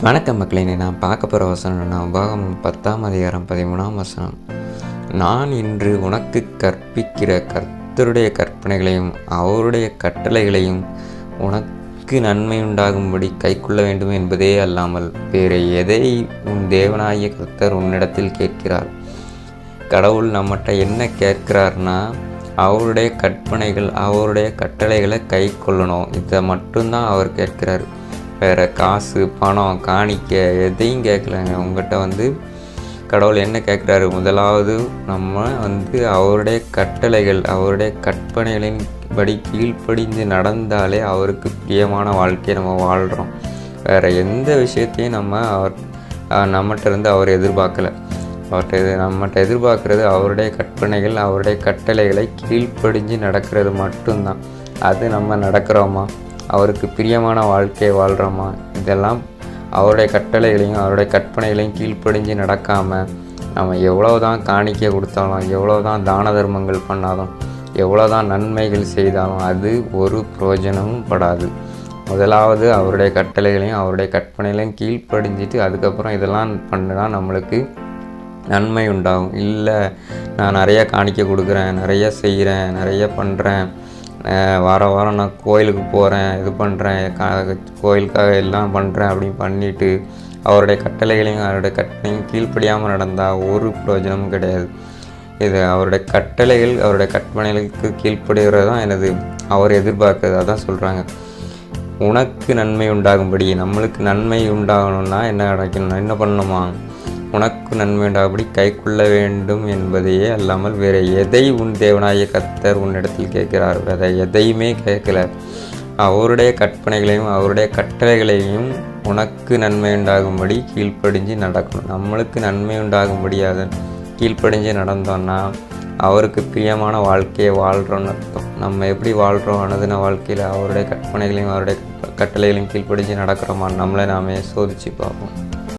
வணக்கம் மக்களே நான் பார்க்க போகிற வசனம் நான் உபாகம் பத்தாம் அதிகாரம் பதிமூணாம் வசனம். நான் இன்று உனக்கு கற்பிக்கிற கர்த்தருடைய கற்பனைகளையும் அவருடைய கட்டளைகளையும் உனக்கு நன்மை உண்டாகும்படி கைக்கொள்ள வேண்டும் என்பதே அல்லாமல் வேறு எதை உன் தேவனாகிய கர்த்தர் உன்னிடத்தில் கேட்கிறார்? கடவுள் நம்மகிட்ட என்ன கேட்கிறார்னா அவருடைய கற்பனைகள் அவருடைய கட்டளைகளை கை கொள்ளணும் இதை மட்டும்தான் அவர் கேட்கிறார். வேறு காசு பணம் காணிக்க எதையும் கேட்கலங்க. உங்கள்கிட்ட வந்து கடவுள் என்ன கேட்குறாரு? முதலாவது நம்ம வந்து அவருடைய கட்டளைகள் அவருடைய கற்பனைகளின் படி கீழ்ப்படிந்து நடந்தாலே அவருக்கு பிரியமான வாழ்க்கையை நம்ம வாழ்கிறோம் வேறு எந்த விஷயத்தையும் நம்ம அவர் நம்மகிட்ட இருந்து அவர் எதிர்பார்க்கல. அவர்கிட்ட இது நம்மகிட்ட எதிர்பார்க்குறது அவருடைய கற்பனைகள் அவருடைய கட்டளைகளை கீழ்ப்படிஞ்சு நடக்கிறது மட்டும்தான். அது நம்ம நடக்கிறோமா? அவருக்கு பிரியமான வாழ்க்கையை வாழ்கிறோமா இதெல்லாம் அவருடைய கட்டளைகளையும் அவருடைய கற்பனைகளையும் கீழ்ப்படிஞ்சு நடக்காமல் நம்ம எவ்வளோ தான் காணிக்கை கொடுத்தாலும் எவ்வளோ தான் தான தர்மங்கள் பண்ணாலும் எவ்வளோ தான் நன்மைகள் செய்தாலும் அது ஒரு பிரயோஜனமும் படாது. முதலாவது அவருடைய கட்டளைகளையும் அவருடைய கற்பனைகளையும் கீழ்ப்படிஞ்சிட்டு அதுக்கப்புறம் இதெல்லாம் பண்ணினா நம்மளுக்கு நன்மை உண்டாகும். இல்லை நான் நிறைய காணிக்க கொடுக்குறேன் நிறைய செய்கிறேன் நிறைய பண்ணுறேன் வாரம் வாரம் நான் கோயிலுக்கு போகிறேன் இது பண்ணுறேன் கோயிலுக்காக எல்லாம் பண்ணுறேன் அப்படின்னு பண்ணிட்டு அவருடைய கட்டளைகளையும் அவருடைய கட்டளையும் கீழ்ப்படியாமல் நடந்தால் ஒரு பிரயோஜனமும் கிடையாது. இது அவருடைய கட்டளைகள் அவருடைய கற்பனைகளுக்கு கீழ்ப்படுகிறது தான் எனது அவர் எதிர்பார்க்கறது. அதான் சொல்கிறாங்க உனக்கு நன்மை உண்டாகும்படி நம்மளுக்கு நன்மை உண்டாகணும்னா என்ன கிடைக்கணும் என்ன பண்ணணுமா? உனக்கு நன்மை கை கொள்ள வேண்டும் என்பதையே அல்லாமல் வேறு எதை உன் தேவனாய கத்தர் உன்னிடத்தில் கேட்கிறார்? அதை எதையுமே கேட்கல. அவருடைய கற்பனைகளையும் அவருடைய கட்டளைகளையும் உனக்கு நன்மை உண்டாகும்படி கீழ்ப்படிஞ்சு நடக்கணும். நம்மளுக்கு நன்மை உண்டாகும்படி அதன் கீழ்ப்படிஞ்சு நடந்தோன்னா அவருக்கு பிரியமான வாழ்க்கையை வாழ்கிறோன்னு அர்த்தம். நம்ம எப்படி வாழ்கிறோம் அனுதின வாழ்க்கையில் அவருடைய கற்பனைகளையும் அவருடைய கட்டளைகளையும் கீழ்ப்படிஞ்சு நடக்கிறோமா? நம்மளை நாமே சோதித்து பார்ப்போம்.